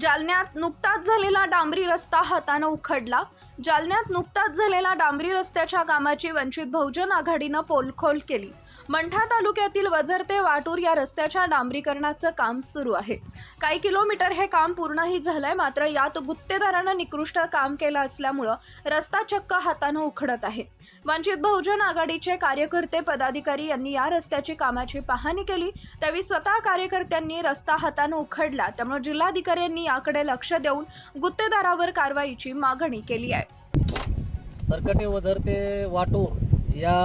जालन्यात नुकताच झालेला डांबरी रस्ता हातानं उखडला. जालन्यात नुकताच झालेला डांबरी रस्त्याच्या कामाची वंचित बहुजन आघाडीनं पोलखोल केली. मंठा तालुक्यातील वझर ते वाटूर या रस्त्याच्या डांबरीकरणाचं काम सुरू आहे. काही किलोमीटर हे काम पूर्णही झालंय मात्र यात गुत्तेदारानं निकृष्ट काम केलं असल्यामुळं रस्ता चक्क हातानं उखडत आहे. वंचित बहुजन आघाडीचे कार्यकर्ते पदाधिकारी यांनी या रस्त्याची कामाची पाहणी केली. त्यावेळी स्वतः कार्यकर्त्यांनी रस्ता हातानं उखडला. त्यामुळे जिल्हाधिकाऱ्यांनी याकडे लक्ष देऊन गुत्तेदारावर कारवाईची मागणी केली आहे. सरकटे वझर ते वाटूर या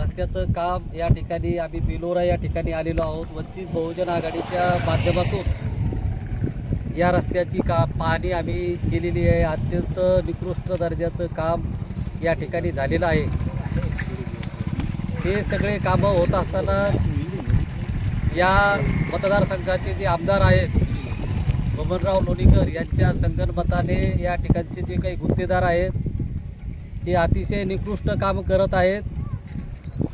रस्त्याचं काम या ठिकाणी आम्ही बिलोरा या ठिकाणी आलेलो आहोत. वंचित बहुजन आघाडीच्या माध्यमातून या रस्त्याची का पाहणी आम्ही केलेली आहे. अत्यंत निकृष्ट दर्जाचं काम या ठिकाणी झालेलं आहे. हे सगळे कामं होत असताना या मतदारसंघाचे जे आमदार आहेत बबनराव लोणीकर यांच्या संगनमताने या ठिकाणचे जे काही गुत्तेदार आहेत हे अतिशय निकृष्ट काम करत आहेत.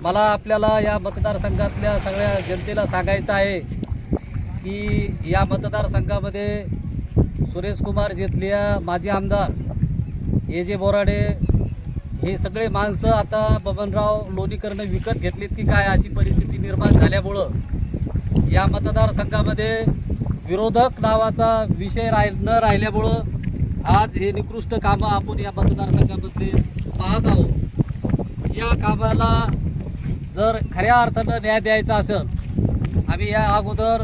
मला आपल्याला या मतदारसंघातल्या सगळ्या जनतेला सांगायचं आहे की या मतदारसंघामध्ये सुरेश कुमार जेतलिया माजी आमदार ए जे बोराडे हे सगळे माणसं आता बबनराव लोणीकरनं विकत घेतलीत की काय अशी परिस्थिती निर्माण झाल्यामुळं या मतदारसंघामध्ये विरोधक नावाचा विषय राह न राहिल्यामुळं आज हे निकृष्ट कामं आपण या मतदारसंघामध्ये पाहत आहोत. या कामाला जर खऱ्या अर्थानं न्याय द्यायचा असेल आम्ही या अगोदर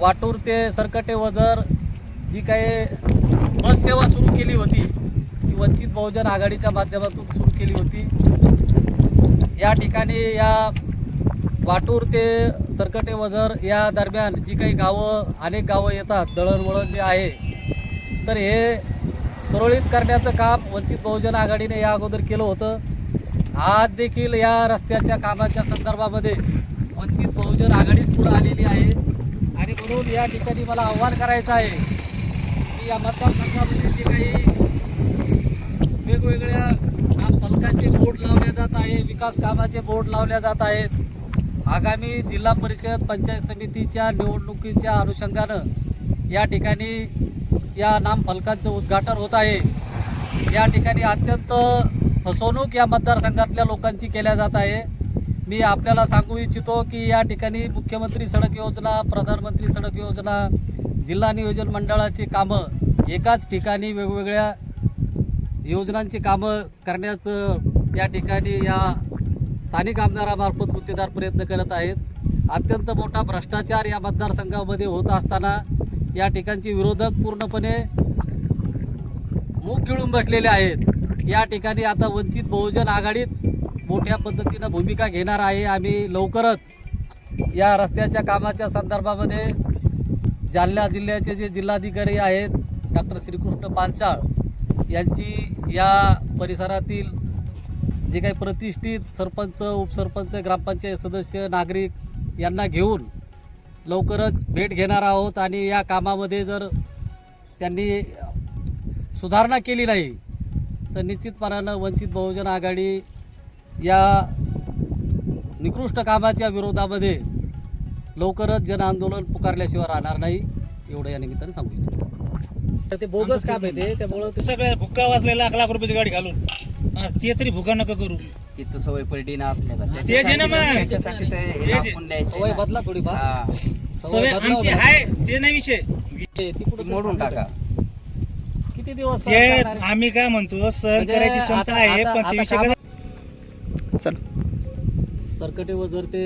वाटूर ते सरकटे वजर जी काही बससेवा सुरू केली होती ती वंचित बहुजन आघाडीच्या माध्यमातून सुरू केली होती या ठिकाणी या वाटूर ते सरकटे वजर या दरम्यान जी काही गावं अनेक गावं येतात दळणवळण जे आहे तर हे सुरळीत करण्याचं काम वंचित बहुजन आघाडीने या अगोदर केलं होतं. आज देखील या रस्त्याच्या कामाच्या संदर्भामध्ये वंचित बहुजन आघाडीच पुढे आलेली आहे. आणि म्हणून या ठिकाणी मला आव्हान करायचं आहे की या मतदारसंघामध्ये जे काही वेगवेगळ्या काम फलकाचे बोर्ड लावले जात आहे विकास कामाचे बोर्ड लावले जात आहेत आगामी जिल्हा परिषद पंचायत समितीच्या निवडणुकीच्या अनुषंगानं या ठिकाणी या नामफलकांचं उद्घाटन होत आहे. या ठिकाणी अत्यंत फसवणूक या मतदारसंघातल्या लोकांची केल्या जात आहे. मी आपल्याला सांगू इच्छितो की या ठिकाणी मुख्यमंत्री सडक योजना प्रधानमंत्री सडक योजना जिल्हा नियोजन मंडळाची कामं एकाच ठिकाणी वेगवेगळ्या योजनांची कामं करण्याचं या ठिकाणी या स्थानिक आमदारामार्फत गुत्तेदार प्रयत्न करत आहेत. अत्यंत मोठा भ्रष्टाचार या मतदारसंघामध्ये होत असताना या ठिकाणचे विरोधक पूर्णपणे मूग गिळून बसलेले आहेत. या ठिकाणी आता वंचित बहुजन आघाडीच मोठ्या पद्धतीनं भूमिका घेणार आहे. आम्ही लवकरच या रस्त्याच्या कामाच्या संदर्भामध्ये जालना जिल्ह्याचे जे जिल्हाधिकारी आहेत डॉक्टर श्रीकृष्ण पांचाळ यांची या परिसरातील जे काही प्रतिष्ठित सरपंच उपसरपंच ग्रामपंचायत सदस्य नागरिक यांना घेऊन लवकरच भेट घेणार आहोत आणि या कामामध्ये जर त्यांनी सुधारणा केली नाही तर निश्चितपणानं वंचित बहुजन आघाडी या निकृष्ट कामाच्या विरोधामध्ये लवकरच जन आंदोलन पुकारल्याशिवाय राहणार नाही एवढं या निमित्ताने सांगू इच्छितो. तर ते बोगस काम आहे ते त्यामुळं ते सगळ्या भुक्का वाजलेला लाख लाख रुपयाची गाडी घालून. हा, ते तरी भुका नका करू तिथं सवय पडली ना आपल्याला तेच आहे ना मग. त्याच्यासाठी तर हे तेच आहे. दाखवून द्यायचं सवय ना. बदला थोडीफार हा. सवय बदलावं आमची लागेल. आहे ते नाही विषय ते- ती कुठं ती मोडून टाका किती दिवस सहन करणार? आम्ही काय म्हणतो सहन म्हणजे करायची क्षमता आता- आहे आता- पण ते आता विषय कसा- सरकटे व जर ते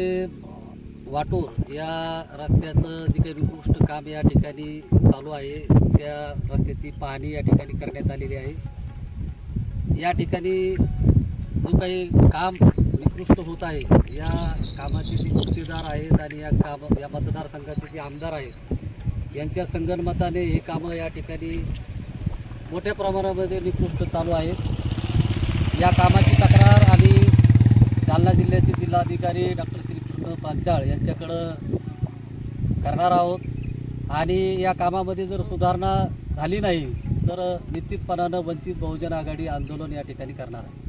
वाटूर या रस्त्याचं जे काही निकृष्ट काम या ठिकाणी चालू आहे त्या रस्त्याची पाहणी या ठिकाणी करण्यात आलेली आहे या ठिकाणी जो काही काम निकृष्ट होत आहे या कामाचे जे गुत्तेदार आहेत आणि या काम या मतदारसंघाचे जे आमदार आहेत यांच्या संगणमताने हे कामं या ठिकाणी मोठ्या प्रमाणामध्ये निकृष्ट चालू आहेत. या कामाची तक्रार आम्ही जालना जिल्ह्याचे जिल्हाधिकारी डॉक्टर श्रीकृष्ण पांचाळ यांच्याकडं करणार आहोत. आणि या कामामध्ये जर सुधारणा झाली नाही तर निश्चितपणानं वंचित बहुजन आघाडी आंदोलन या ठिकाणी करणार आहे.